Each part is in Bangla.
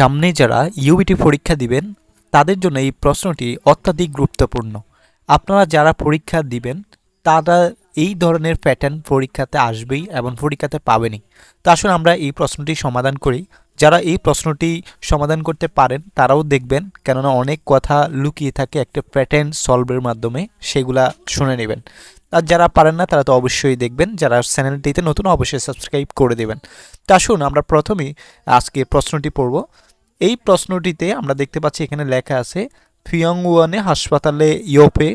সামনে যারা ইউবিটি পরীক্ষা দিবেন, তাদের জন্য এই প্রশ্নটি অত্যাধিক গুরুত্বপূর্ণ। আপনারা যারা পরীক্ষা দিবেন, তারা এই ধরনের প্যাটার্ন পরীক্ষাতে আসবেই এবং পরীক্ষাতে পাবেনই। তো আসুন আমরা এই প্রশ্নটি সমাধান করি। যারা এই প্রশ্নটি সমাধান করতে পারেন, তারাও দেখবেন, কেননা অনেক কথা লুকিয়ে থাকে একটা প্যাটার্ন সলভের মাধ্যমে, সেগুলা শুনে নেবেন। আর যারা পারেন না, তারা তো অবশ্যই দেখবেন, যারা চ্যানেলটিতে নতুন, অবশ্যই সাবস্ক্রাইব করে দেবেন। তা আসুন আমরা প্রথমেই আজকে প্রশ্নটি পড়ব। এই প্রশ্নটিতে আমরা দেখতে পাচ্ছি এখানে লেখা আছে, ফিয়ংওয়ানে হাসপাতালে ইয়োপে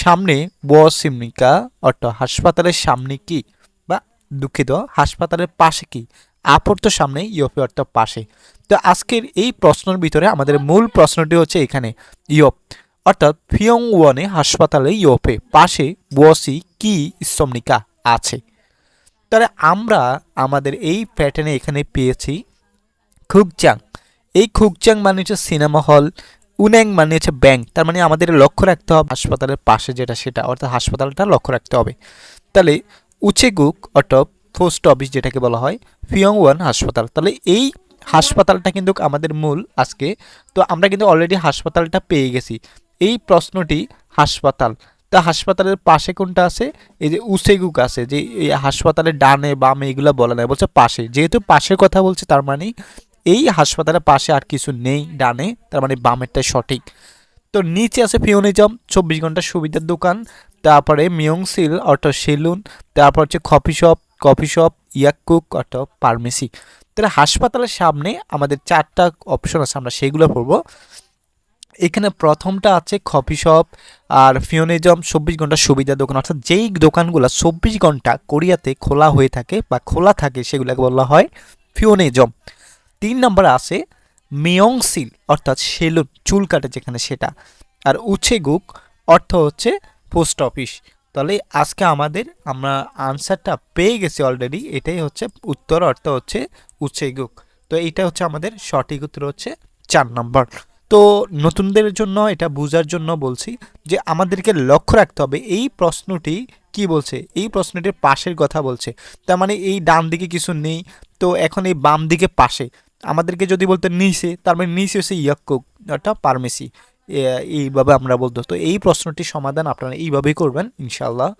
সামনে বসিমনিকা অর্থাৎ হাসপাতালের সামনে কি বা দুঃখিত, হাসপাতালের পাশে কি? আপর্ত সামনে ইয়োপে অর্থাৎ পাশে। তো আজকের এই প্রশ্নের ভিতরে আমাদের মূল প্রশ্নটি হচ্ছে এখানে, ইয়োপ। অর্থাৎ ফিয়ংওয়ানে হাসপাতালে ইয়োপে পাশে বসি কি স্তম্নিকা আছে? তাহলে আমরা আমাদের এই প্যাটার্নে এখানে পেয়েছি খুকচাং। এই খুকচাং মানে হচ্ছে সিনেমা হল উন্যাং মানে হচ্ছে ব্যাংক তার মানে আমাদের লক্ষ্য রাখতে হবে। হাসপাতালের পাশে যেটা সেটা, অর্থাৎ হাসপাতালটা লক্ষ্য রাখতে হবে। তাহলে উচেগুক অর্থাৎ পোস্ট অফিস যেটাকে বলা হয় ফিয়ং ওয়ান হাসপাতাল। তাহলে এই হাসপাতালটা কিন্তু আমাদের মূল আজকে। তো আমরা কিন্তু অলরেডি হাসপাতালটা পেয়ে গেছি। এই প্রশ্নটি হাসপাতাল। তা হাসপাতালের পাশে কোনটা আছে? এই যে উসেগুক আছে, যে এই হাসপাতালের ডানে বামে এগুলো বলা নাই, বলছে পাশে। যেহেতু পাশের কথা বলছে, তার মানে এই হাসপাতালের পাশে আর কিছু নেই ডানে, তার মানে বামেরটাই সঠিক। তো নিচে আছে ফিওনিজম চব্বিশ ঘণ্টা সুবিধার দোকান, তারপরে মিয়ংসিল অর্থাৎ সেলুন, তারপর হচ্ছে কফি শপ কফি শপ ইয়াকুক অর্থাৎ ফার্মেসি। তাহলে হাসপাতালের সামনে আমাদের চারটা অপশন আছে, আমরা সেগুলো পড়ব। এখানে প্রথমটা আছে কফি শপ আর ফিওনিজম চব্বিশ ঘণ্টা সুবিধা দোকান। অর্থাৎ যেই দোকানগুলো চব্বিশ ঘণ্টা কোরিয়াতে খোলা হয়ে থাকে বা খোলা থাকে, সেগুলোকে বলা হয় ফিওনিজম তিন নম্বরে আছে মিয়ংসিল অর্থাৎ সেলুন চুল কাটে যেখানে সেটা। আর উছেগুক অর্থ হচ্ছে পোস্ট অফিস। তাহলে আজকে আমাদের আমরা আনসারটা পেয়ে গেছি অলরেডি, এটাই হচ্ছে উত্তর, অর্থ হচ্ছে উচ্ছেগুক তো এটা হচ্ছে আমাদের সঠিক উত্তর হচ্ছে চার নম্বর। তো নতুনদের জন্য, এটা বোঝার জন্য বলছি যে আমাদেরকে লক্ষ্য রাখতে হবে, এই প্রশ্নটি কি বলছে? এই প্রশ্নটির পাশের কথা বলছে। তার মানে এই ডান দিকে কিছু নেই, তো এখন এই বাম দিকে পাশে। আমাদেরকে যদি বলতে নিচে, তার মানে নিচে হচ্ছে ইয়াক্কুক অর্থাৎ পারমেসি। এইভাবে আমরা বলতো। তো এই প্রশ্নটির সমাধান আপনারা এইভাবেই করবেন ইনশাল্লাহ